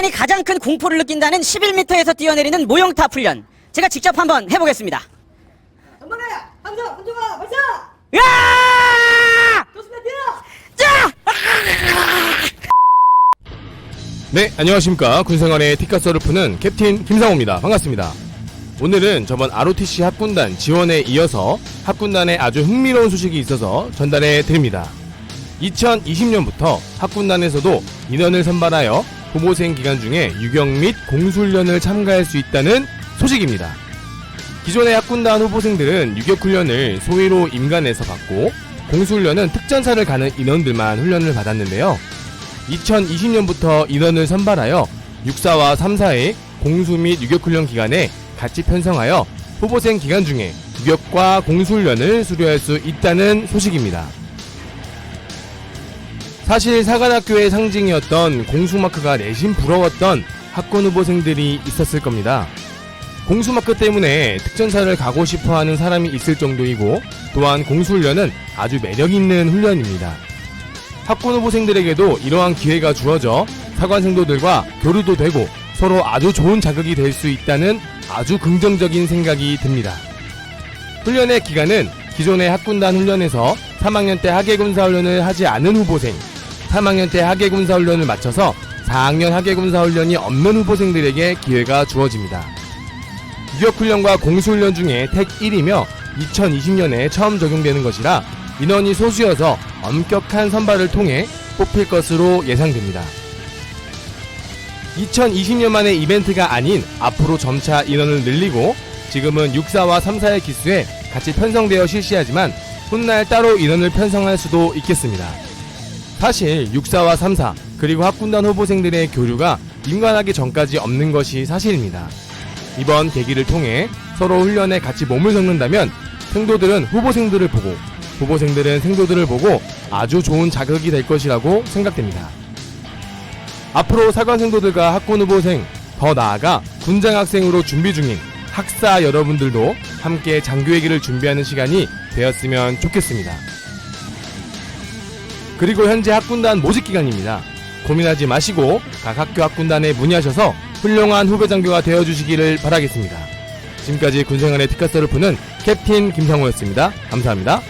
인간이 가장 큰 공포를 느낀다는 11m에서 뛰어내리는 모형탑 훈련. 제가 직접 한번 해보겠습니다. 전방에 함성 함정아 발사 야! 좋습니다 뛰어 자! 네, 안녕하십니까. 군생활의 티카스를 푸는 캡틴 김상호입니다. 반갑습니다. 오늘은 저번 ROTC 학군단 지원에 이어서 학군단에 아주 흥미로운 소식이 있어서 전달해 드립니다. 2020년부터 학군단에서도 인원을 선발하여 후보생 기간 중에 유경 및 공수훈련을 참가할 수 있다는 소식입니다. 기존의 학군단 후보생들은 유격훈련을 소위로 임관에서 받고 공수훈련은 특전사를 가는 인원들만 훈련을 받았는데요. 2020년부터 인원을 선발하여 육사와 3사의 공수 및 유격훈련 기간에 같이 편성하여 후보생 기간 중에 유격과 공수훈련을 수료할 수 있다는 소식입니다. 사실 사관학교의 상징이었던 공수마크가 내심 부러웠던 학군 후보생들이 있었을 겁니다. 공수마크 때문에 특전사를 가고 싶어 하는 사람이 있을 정도이고 또한 공수훈련은 아주 매력있는 훈련입니다. 학군 후보생들에게도 이러한 기회가 주어져 사관생도들과 교류도 되고 서로 아주 좋은 자극이 될 수 있다는 아주 긍정적인 생각이 듭니다. 훈련의 기간은 기존의 학군단 훈련에서 3학년 때 하계군사훈련을 하지 않은 후보생, 3학년 때 하계군사 훈련을 마쳐서 4학년 하계군사 훈련이 없는 후보생들에게 기회가 주어집니다. 유격훈련과 공수훈련 중에 택 1이며 2020년에 처음 적용되는 것이라 인원이 소수여서 엄격한 선발을 통해 뽑힐 것으로 예상됩니다. 2020년 만의 이벤트가 아닌 앞으로 점차 인원을 늘리고 지금은 6사와 3사의 기수에 같이 편성되어 실시하지만 훗날 따로 인원을 편성할 수도 있겠습니다. 사실 6사와 3사 그리고 학군단 후보생들의 교류가 임관하기 전까지 없는 것이 사실입니다. 이번 계기를 통해 서로 훈련에 같이 몸을 섞는다면 생도들은 후보생들을 보고 후보생들은 생도들을 보고 아주 좋은 자극이 될 것이라고 생각됩니다. 앞으로 사관생도들과 학군 후보생, 더 나아가 군장 학생으로 준비 중인 학사 여러분들도 함께 장교의 길을 준비하는 시간이 되었으면 좋겠습니다. 그리고 현재 학군단 모집 기간입니다. 고민하지 마시고 각 학교 학군단에 문의하셔서 훌륭한 후배 장교가 되어주시기를 바라겠습니다. 지금까지 군생활의 티카스를 푸는 캡틴 김상호였습니다. 감사합니다.